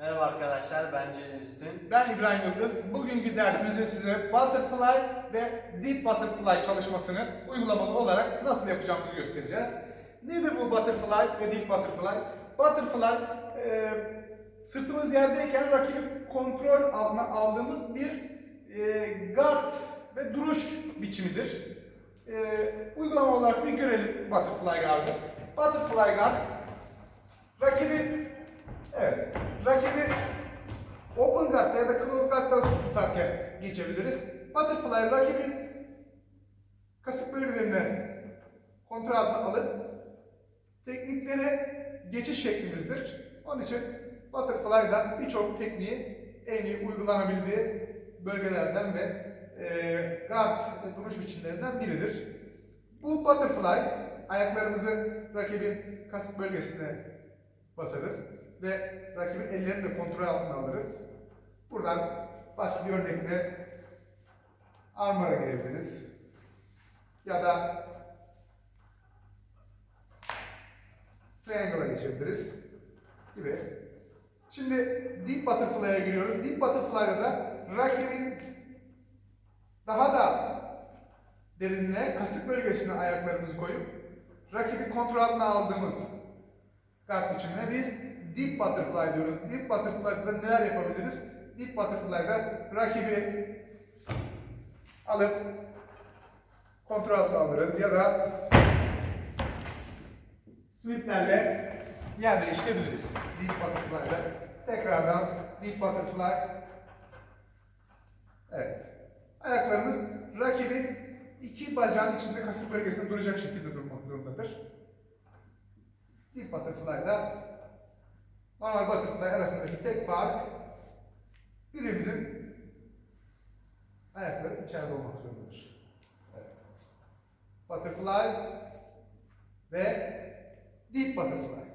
Merhaba arkadaşlar, ben Celil Üstün. Ben İbrahim Yıldız. Bugünkü dersimizde size Butterfly ve Deep Butterfly çalışmasını uygulamalı olarak nasıl yapacağımızı göstereceğiz. Nedir bu Butterfly ve Deep Butterfly? Butterfly, e, sırtımız yerdeyken rakibi kontrol altına aldığımız bir e, guard ve duruş biçimidir. E, uygulama olarak bir görelim Butterfly Guard'ı. Butterfly Guard, rakibi, evet, rakibi Open guard ya da close guard tutarken geçebiliriz. Butterfly rakibin kasık bölgelerine kontrol altına alıp tekniklere geçiş şeklimizdir. Onun için Butterfly'da birçok tekniği en iyi uygulanabildiği bölgelerden ve e, guard duruş biçimlerinden biridir. Bu Butterfly ayaklarımızı rakibin kasık bölgesine basarız ve rakibin ellerini de kontrol altına alırız. Buradan basit bir örnekle armara girebiliriz. Ya da triangle'a geçebiliriz gibi. Şimdi deep butterfly'a giriyoruz. Deep butterfly'da da rakibin daha da derinine, kasık bölgesine ayaklarımızı koyup rakibi kontrol altına aldığımız guard biçimine biz deep butterfly diyoruz. Deep butterfly'da neler yapabiliriz? Deep butterfly'da rakibi alıp kontrol alırız ya da sweeplerle yer değiştirebiliriz. Deep butterfly'da tekrardan deep butterfly Evet. Ayaklarımız rakibin iki bacağın içinde kasık bölgesinde duracak şekilde durmak zorundadır. Deep butterfly'da normal butterfly arasındaki tek fark birimizin ayakları içeride olmak zorundadır. Evet. Butterfly ve deep butterfly.